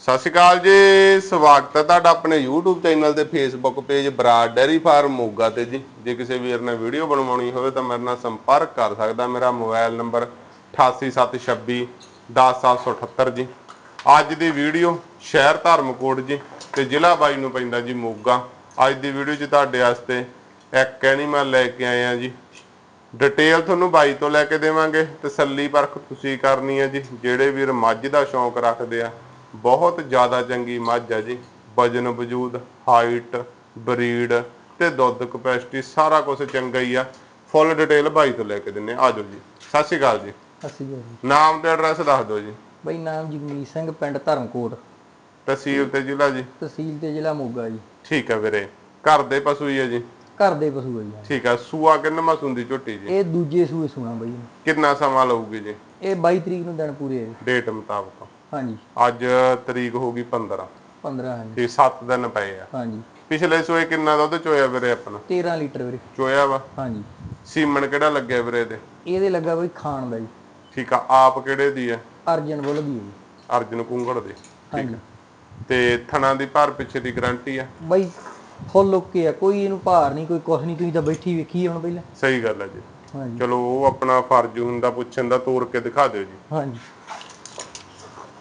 ਸਤਿ ਸ਼੍ਰੀ ਅਕਾਲ ਜੀ, ਸਵਾਗਤ ਹੈ ਤੁਹਾਡਾ ਆਪਣੇ YouTube ਚੈਨਲ ਤੇ Facebook page Brar dairy farm Moga ਤੇ ਜੀ। ਜੇ ਕਿਸੇ ਵੀਰ ਨੇ ਵੀਡੀਓ ਬਣਵਾਉਣੀ ਹੋਵੇ ਤਾਂ ਮੇਰੇ ਨਾਲ ਸੰਪਰਕ ਕਰ ਸਕਦਾ। ਮੇਰਾ ਮੋਬਾਈਲ ਨੰਬਰ 88726 10778 ਜੀ। ਅੱਜ ਦੀ ਵੀਡੀਓ ਸ਼ਹਿਰ ਧਰਮਕੋਟ ਜੀ ਤੇ ਜ਼ਿਲ੍ਹਾ ਬਾਈ ਨੂੰ ਪੈਂਦਾ ਜੀ ਮੋਗਾ। ਅੱਜ ਦੀ ਵੀਡੀਓ 'ਚ ਤੁਹਾਡੇ ਵਾਸਤੇ ਇੱਕ ਐਨੀਮਲ ਲੈ ਕੇ ਆਏ ਆ ਜੀ। ਡਿਟੇਲ ਤੁਹਾਨੂੰ ਬਾਈ ਤੋਂ ਲੈ ਕੇ ਦੇਵਾਂਗੇ। ਤਸੱਲੀ ਪਰਖ ਤੁਸੀਂ ਕਰਨੀ ਹੈ ਜੀ। ਜਿਹੜੇ ਵੀਰ ਮੱਝ ਦਾ ਸ਼ੌਂਕ ਰੱਖਦੇ ਆ ਬਹੁਤ ਜ਼ਿਆਦਾ ਚੰਗੀ ਮੱਝ ਹੈ ਜੀ। ਵਜਨ ਵਜੂਦ ਹਾਈਟ ਬਰੀਡ ਤੇ ਦੁੱਧ ਕਪੈਸਿਟੀ ਸਾਰਾ ਕੁਝ ਚੰਗਾ ਹੀ ਆ। ਫੁੱਲ ਡਿਟੇਲ ਬਾਈ ਤੋਂ ਲੈ ਕੇ ਦਿੰਨੇ ਆ। ਆਜੋ ਜੀ। ਸਤਿ ਸ਼੍ਰੀ ਅਕਾਲ ਜੀ। ਜੀ। ਨਾਮ ਤੇ ਐਡਰੈਸ ਦੱਸ ਦਿਓ ਜੀ। ਬਈ ਨਾਮ ਜਗਮੀਤ ਸਿੰਘ ਪਿੰਡ ਧਰਮਕੋਟ। ਤਹਿਸੀਲ ਤੇ ਜ਼ਿਲ੍ਹਾ ਜੀ। ਤਹਿਸੀਲ ਤੇ ਜ਼ਿਲ੍ਹਾ ਮੋਗਾ ਜੀ। ਠੀਕ ਹੈ ਵੀਰੇ। ਘਰ ਦੇ ਪਸ਼ੂ ਹੀ ਹੈ ਜੀ। ਘਰ ਦੇ ਪਸ਼ੂ ਆ ਜੀ। ਠੀਕ ਹੈ ਸੂਆ ਕਿੰਨਾ ਮਸੂੰ ਦੀ ਝੋਟੀ ਜੀ? ਇਹ ਦੂਜੇ ਸੂਏ ਸੁਣਾ ਬਈ। ਕਿੰਨਾ ਸਮਾਂ ਲਊਗੀ ਜੀ? ਇਹ 22 ਤਰੀਕ ਨੂੰ ਦਿਨ ਪੂਰੇ ਆ ਡੇਟ ਮੁਤਾਬਕ। ਹਾਂਜੀ। ਅੱਜ ਤਰੀਕ ਹੋ ਗਈ 15 15 ਹਾਂਜੀ। ਤੇ 7 ਦਿਨ ਪਏ ਆ। ਹਾਂਜੀ। ਪਿਛਲੇ ਸੋਏ ਕਿੰਨਾ ਦੁੱਧ ਚੋਇਆ ਵੀਰੇ ਆਪਣਾ? 13 ਲੀਟਰ ਵੀਰੇ। ਚੋਇਆ ਵਾ? ਹਾਂਜੀ। ਸੀਮਨ ਕਿਹੜਾ ਲੱਗਿਆ ਵੀਰੇ ਦੇ ਇਹਦੇ ਲੱਗਾ ਬਈ ਖਾਣ ਦਾ ਜੀ। ਠੀਕ ਆ ਆਪ ਕਿਹੜੇ ਦੀ ਆ? ਅਰਜਨ ਬੁੱਲ ਦੀ ਹੈ ਜੀ। ਅਰਜਨ ਕੁੰਗੜ ਦੇ। ਹਾਂਜੀ। ਤੇ ਥਣਾ ਦੀ ਭਰ ਪਿੱਛੇ ਦੀ ਗਾਰੰਟੀ ਆ? ਬਈ ਫੁੱਲ ਓਕੇ ਆ ਕੋਈ ਇਹਨੂੰ ਭਾਰ ਨਹੀਂ ਕੋਈ ਕੁਛ ਨਹੀਂ ਤੁਸੀਂ ਤਾਂ ਬੈਠੀ ਵੇਖੀ ਹੁਣ ਪਹਿਲਾਂ। ਸਹੀ ਗੱਲ ਆ ਜੀ। ਹਾਂਜੀ। ਚਲੋ ਉਹ ਆਪਣਾ ਫਰਜ਼ ਹੁੰਦਾ ਪੁੱਛਣ ਦਾ ਤੋੜ ਕੇ ਦਿਖਾ ਦਿਓ ਜੀ। ਹਾਂਜੀ।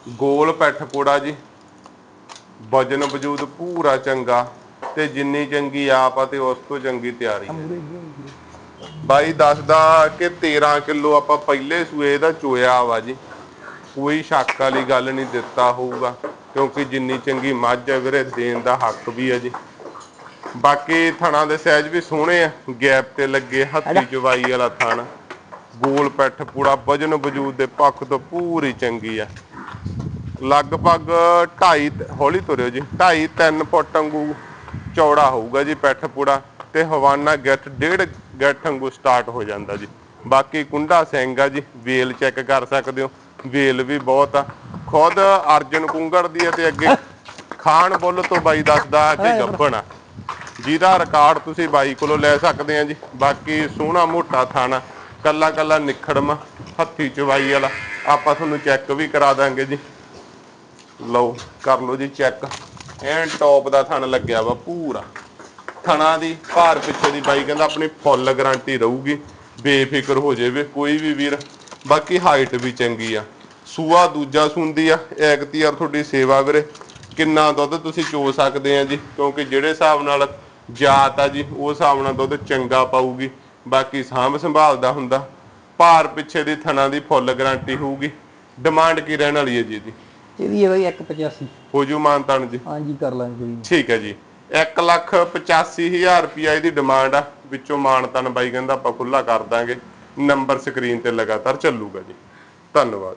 ਗੋਲ ਪੈਠ ਕੋੜਾ ਜੀ। ਵਜਨ ਵਜੂਦ ਪੂਰਾ ਚੰਗਾ ਤੇ ਜਿੰਨੀ ਚੰਗੀ ਆਪ ਆ ਤੇ ਉਸ ਤੋਂ ਚੰਗੀ ਤਿਆਰੀ। ਬਾਈ ਦੱਸਦਾ ਕਿ 13 ਕਿਲੋ ਆਪਾਂ ਪਹਿਲੇ ਸੂਏ ਦਾ ਚੋਇਆ ਵਾ ਜੀ। ਕੋਈ ਸ਼ੱਕ ਵਾਲੀ ਗੱਲ ਨਹੀਂ ਦਿੱਤਾ ਹੋਊਗਾ ਕਿਉਂਕਿ ਜਿੰਨੀ ਚੰਗੀ ਮੱਝ ਹੈ ਵੀਰੇ ਦੇਣ ਦਾ ਹੱਕ ਵੀ ਹੈ ਜੀ। ਬਾਕੀ ਥਣਾ ਦੇ ਸਾਈਜ਼ ਵੀ ਸੋਹਣੇ ਆ ਗੈਪ ਤੇ ਲੱਗੇ ਹੱਥੀ ਚਵਾਈ ਵਾਲਾ ਥਣ। ਗੋਲ ਪੈਠ ਪੂਰਾ ਵਜਨ ਵਜੂਦ ਦੇ ਪੱਖ ਤੋਂ ਪੂਰੀ ਚੰਗੀ ਆ। ਲਗਭਗ 2.5 ਹੌਲੀ ਤੁਰਿਓ ਜੀ 2.5 3 ਫੁੱਟ ਵਾਂਗੂ ਚੌੜਾ ਹੋਊਗਾ ਜੀ ਪੈਠ ਪੂੜਾ ਤੇ ਹਵਾਨਾ ਗਿੱਠ ਡੇਢ ਗਿੱਠ ਵਾਂਗੂ ਸਟਾਰਟ ਹੋ ਜਾਂਦਾ ਜੀ। ਬਾਕੀ ਕੁੰਡਾ ਸਿੰਘ ਆ ਜੀ ਵੇਲ ਚੈੱਕ ਕਰ ਸਕਦੇ ਹੋ ਵੇਲ ਵੀ ਬਹੁਤ ਆ। ਖੁਦ ਅਰਜਨ ਕੁੰਗੜ ਦੀ ਹੈ ਤੇ ਅੱਗੇ ਖਾਨ ਬੁੱਲ ਤੋਂ ਬਾਈ ਦੱਸਦਾ ਕਿ ਗੱਭਣ ਆ। ਜਿਹਦਾ ਰਿਕਾਰਡ ਤੁਸੀਂ ਬਾਈ ਕੋਲੋਂ ਲੈ ਸਕਦੇ ਆ ਜੀ। ਬਾਕੀ ਸੋਹਣਾ ਮੋਟਾ ਥਾਣਾ ਕੱਲਾ ਕੱਲਾ ਨਿਖੜਮ ਹੱਥੀ ਚਵਾਈ ਵਾਲਾ। ਆਪਾਂ ਤੁਹਾਨੂੰ ਚੈੱਕ ਵੀ ਕਰਾ ਦਾਂਗੇ ਜੀ। ਲਓ, ਕਰ ਲਓ ਜੀ ਚੈੱਕ ਐਨ ਟੌਪ ਦਾ ਥਣ ਲੱਗਿਆ ਵਾ ਪੂਰਾ। ਥਣਾ ਦੀ ਭਾਰ ਪਿੱਛੇ ਦੀ ਬਾਈ ਕਹਿੰਦਾ ਆਪਣੀ ਫੁੱਲ ਗਾਰੰਟੀ ਰਹੂਗੀ। ਬੇਫਿਕਰ ਹੋ ਜਾਵੇ ਕੋਈ ਵੀ ਵੀਰ। ਬਾਕੀ ਹਾਈਟ ਵੀ ਚੰਗੀ ਆ। ਸੂਆ ਦੂਜਾ ਸੁੰਦੀ ਆ। ਐਕਤੀ ਯਾਰ ਤੁਹਾਡੀ ਸੇਵਾ ਵੀਰੇ। ਕਿੰਨਾ ਦੁੱਧ ਤੁਸੀਂ ਚੋ ਸਕਦੇ ਆ ਜੀ? ਕਿਉਂਕਿ ਜਿਹੜੇ ਹਿਸਾਬ ਨਾਲ ਜਾਤ ਆ ਜੀ, ਉਹ ਹਿਸਾਬ ਨਾਲ ਦੁੱਧ ਚੰਗਾ ਪਾਊਗੀ। ਬਾਕੀ ਸਾਂਭ ਸੰਭਾਲਦਾ ਹੁੰਦਾ। ਭਾਰ ਪਿੱਛੇ ਦੀ ਥਣਾ ਦੀ ਫੁੱਲ ਗਾਰੰਟੀ ਹੋਊਗੀ। ਡਿਮਾਂਡ ਕੀ ਰਹਿਣ ਵਾਲੀ ਹੈ ਜੀ ਦੀ ਇਹਦੀ ਹੈ ਬਈ 185 ਹੋ ਜੂ ਮਾਨਤਾਨ ਜੀ। ਹਾਂਜੀ ਕਰ ਲਾਂਗੇ ਨੀ। ਠੀਕ ਹੈ ਜੀ। 1 ਲੱਖ 85000 ਰੁਪਿਆ ਇਹਦੀ ਡਿਮਾਂਡ ਆ। ਵਿੱਚੋਂ ਮਾਨਤਾਨ ਬਾਈ ਕਹਿੰਦਾ ਆਪਾਂ ਖੁੱਲਾ ਕਰ ਦਾਂਗੇ। ਨੰਬਰ ਸਕਰੀਨ ਤੇ ਲਗਾਤਾਰ ਚੱਲੂਗਾ ਜੀ। ਧੰਨਵਾਦ।